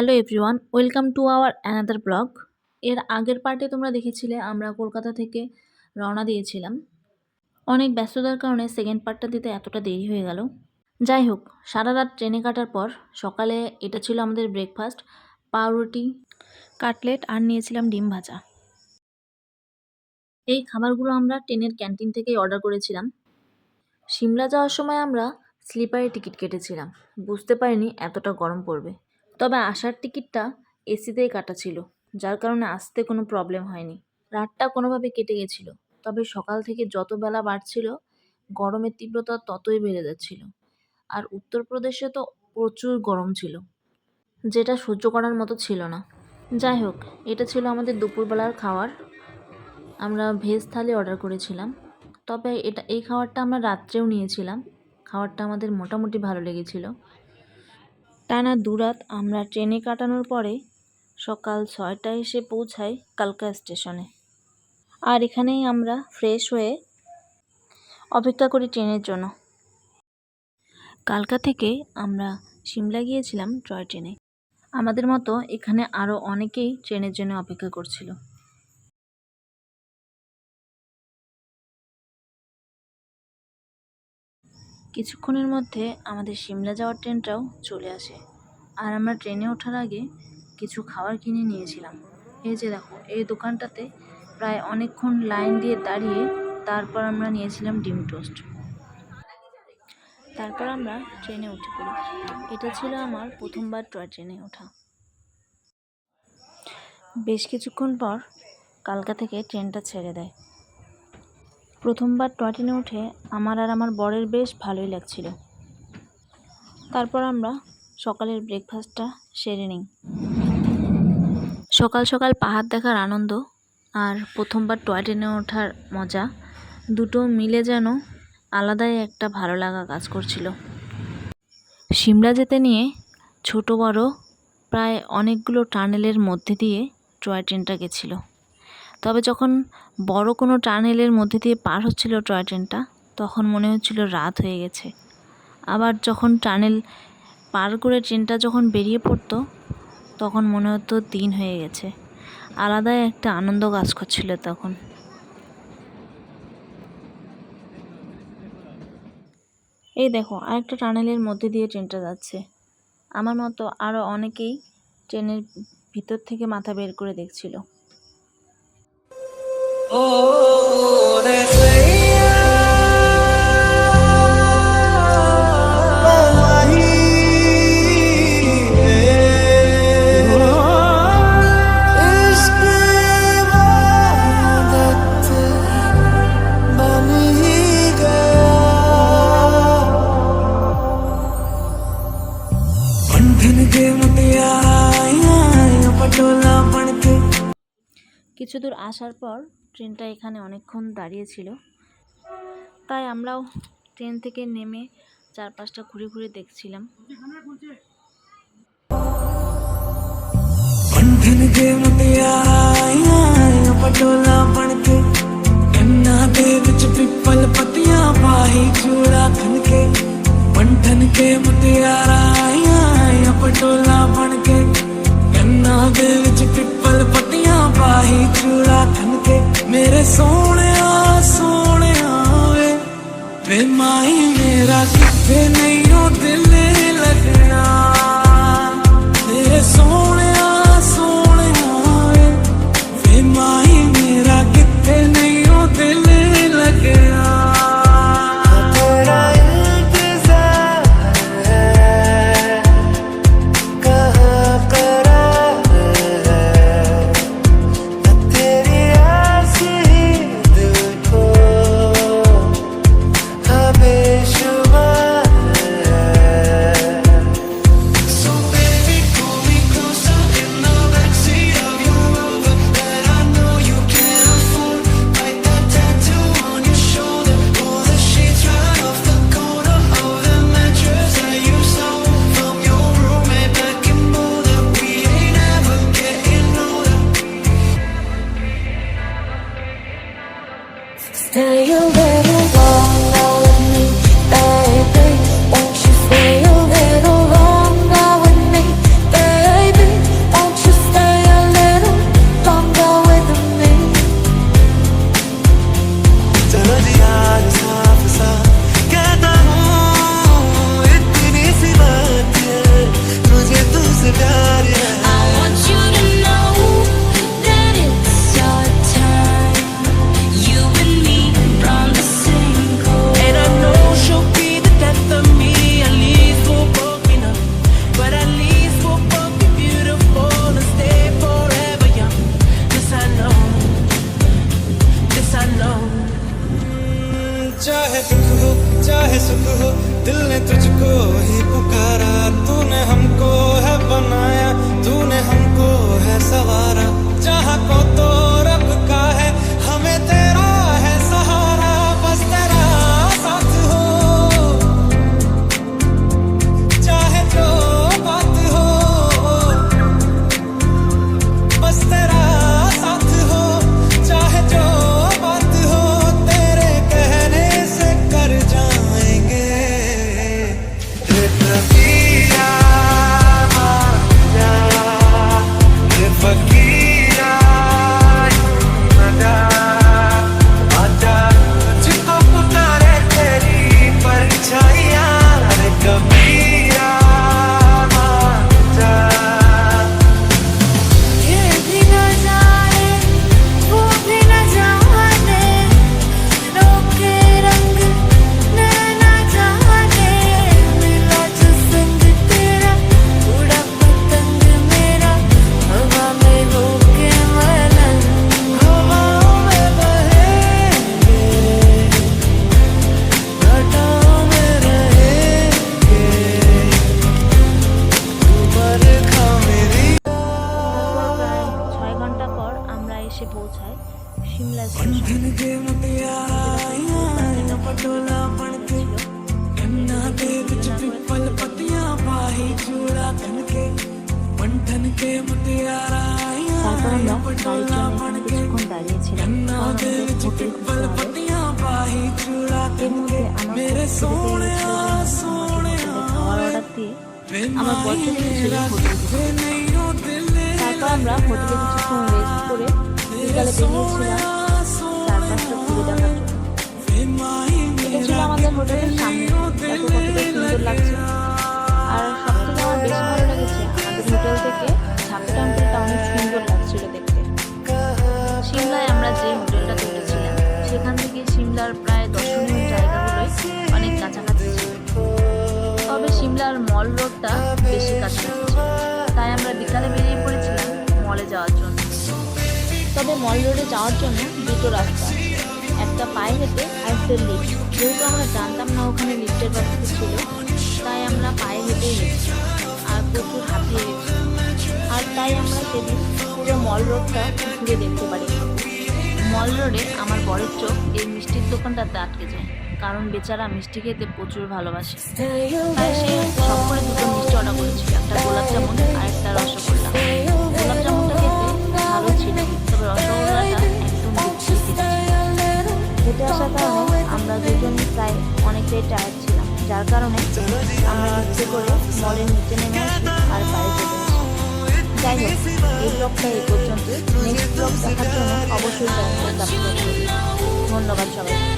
Hello everyone, welcome to our another blog. এর আগের পার্টে তোমরা দেখেছিলে, আমরা কলকাতা থেকে রওনা দিয়েছিলাম। অনেক ব্যস্ততার কারণে সেকেন্ড পার্টটা দিতে এতটা দেরি হয়ে গেল। যাই হোক, সারা রাত ট্রেনে কাটার পর সকালে এটা ছিল আমাদের ব্রেকফাস্ট পাউরুটি, কাটলেট আর নিয়েছিলাম ডিম ভাজা। এই খাবারগুলো আমরা ট্রেনের ক্যান্টিন থেকেই অর্ডার করেছিলাম। সিমলা যাওয়ার সময় আমরা স্লিপারে টিকিট কেটেছিলাম। বুঝতে পারিনি এতটা গরম পড়বে। তবে আসার টিকিটটা এসিতেই কাটা ছিল, যার কারণে আসতে কোনো প্রবলেম হয়নি। রাতটা কোনোভাবে কেটে গেছিল, তবে সকাল থেকে যত বেলা বাড়ছিল, গরমের তীব্রতা ততই বেড়ে যাচ্ছিল। আর উত্তরপ্রদেশে তো প্রচুর গরম ছিল, যেটা সহ্য করার মতো ছিল না। যাই হোক, এটা ছিল আমাদের দুপুরবেলার খাওয়ার। আমরা ভেজ থালি অর্ডার করেছিলাম, তবে এটা, এই খাবারটা আমরা রাত্রেও নিয়েছিলাম। খাবারটা আমাদের মোটামুটি ভালো লেগেছিল। টানা দুরাত আমরা ট্রেনে কাটানোর পরে সকাল ছয়টায় এসে পৌঁছাই কালকা স্টেশনে। আর এখানেই আমরা ফ্রেশ হয়ে অপেক্ষা করি ট্রেনের জন্য। কালকা থেকে আমরা সিমলা গিয়েছিলাম টয় ট্রেনে। আমাদের মতো এখানে আরও অনেকেই ট্রেনের জন্য অপেক্ষা করছিল। কিছুক্ষণের মধ্যে আমাদের সিমলা যাওয়ার ট্রেনটাও চলে আসে। আর আমরা ট্রেনে ওঠার আগে কিছু খাবার কিনে নিয়েছিলাম। এই যে দেখো, এই দোকানটাতে প্রায় অনেকক্ষণ লাইন দিয়ে দাঁড়িয়ে তারপর আমরা নিয়েছিলাম ডিম টোস্ট। তারপর আমরা ট্রেনে উঠে পড়ি। এটা ছিল আমার প্রথমবার টয় ট্রেনে ওঠা। বেশ কিছুক্ষণ পর কালকা থেকে ট্রেনটা ছেড়ে দেয়। প্রথমবার টয় ট্রেনে উঠে আমার আর আমার বরের বেশ ভালোই লাগছিল। তারপর আমরা সকালের ব্রেকফাস্টটা সেরে নিই। সকাল সকাল পাহাড় দেখার আনন্দ আর প্রথমবার টয় ট্রেনে ওঠার মজা দুটো মিলে যেন আলাদাই একটা ভালো লাগা কাজ করছিল। সিমলা যেতে নিয়ে ছোট বড় প্রায় অনেকগুলো টানেলের মধ্যে দিয়ে টয় ট্রেনটা গেছিল। তবে যখন বড় কোনো টানেলের মধ্যে দিয়ে পার হচ্ছিল টয় ট্রেনটা, তখন মনে হচ্ছিল রাত হয়ে গেছে। আবার যখন টানেল পার করে ট্রেনটা যখন বেরিয়ে পড়তো, তখন মনে হতো দিন হয়ে গেছে। আলাদাই একটা আনন্দ কাজ করছিল তখন। এই দেখো, আরেকটা টানেলের মধ্যে দিয়ে ট্রেনটা যাচ্ছে। আমার মতো আরও অনেকেই ট্রেনের ভিতর থেকে মাথা বের করে দেখছিল। কিছু দূর আসার পর ট্রেনটা এখানে অনেকক্ষণ দাঁড়িয়েছিল তাই আমরাও ট্রেন থেকে নেমে চারপাশটা ঘুরে ঘুরে দেখছিলাম बंधन के मुटियारा पटोला ਵੇ ਮਾਈ ਮੇਰਾ ਕਿੱਥੇ ਨਹੀਂ ਉਹ ਦਿਲ ਲੱਗਣਾ ਤੇਰੇ ਸੋਹਣਿਆ चाहे सुख हो, दिल ने तुझको ही पुकारा। तूने हमको है बनाया, तूने हमको है सवारा। चाह को तो पटोला बन के गन्ना दे विच पिपल पत्तियां पाही चूड़ा खन के बंधन के मुटियाराइयां তারপর আমরা গাড়ির पटोला জন্য बन এখানে के কিছুক্ষণ দাঁড়িয়েছিলাম गन्ना কারণ दे আমাদের विच হোটেল पिपल খুঁজতে হবে पत्तियां पाही चूड़ा এর खन মধ্যে के আমার मेरे খুব খিদে सोने পেয়ে গেছিল सोने জন্য আমাকে হোটেলে খাওয়ার অর্ডার দিয়ে আমার বর চলে গেছিল হোটেলে वे नहीं हो दिल তারপর আমরা হোটেলে কিছুক্ষণ রেস্ট করে বিকালে বেরিয়েছিলাম আমাদের হোটেলের আমার বেশি ভালো হোটেল থেকে অনেক সুন্দর দেখতে সিমলায় আমরা উঠেছিলাম সেখান থেকে সিমলার প্রায় অনেক তবে সিমলার মল রোডটা বেশি কাছাকাছি তাই আমরা বিকালে বেরিয়ে পড়েছিলাম মলে যাওয়ার জন্য। তবে মল রোডে যাওয়ার জন্য দুটো রাস্তা, একটা পায়ে হেঁটে আর একটা লিফট যেহেতু আমরা জানতাম না ওখানে লিফটের ব্যবস্থা ছিল, তাই আমরা পায়ে হেঁটেই গেছি, আর প্রচুর হাঁপিয়ে গেছি। আর তাই আমরা সেদিন পুরো মল রোডটা ঘুরে দেখতে পারি মল রোডে আমার বরের চোখ এই মিষ্টির দোকানটাতে আটকে যায়, কারণ বেচারা মিষ্টি খেতে প্রচুর ভালোবাসে। তাই সে সব করে দুটো মিষ্টি অর্ডার করেছিল, একটা গোলাপ জামুন আর একটা রসগোল্লা। আসার কারণে আমরা দুজন প্রায় অনেকটাই টায়ার্ড ছিলাম, যার কারণে আমরা নিচে করে মলের নিচে নেমে আর যাই হোক, এই ব্লগটা এই পর্যন্ত নেক্সট ব্লগ দেখার জন্য অবশ্যই ধন্যবাদ সবাই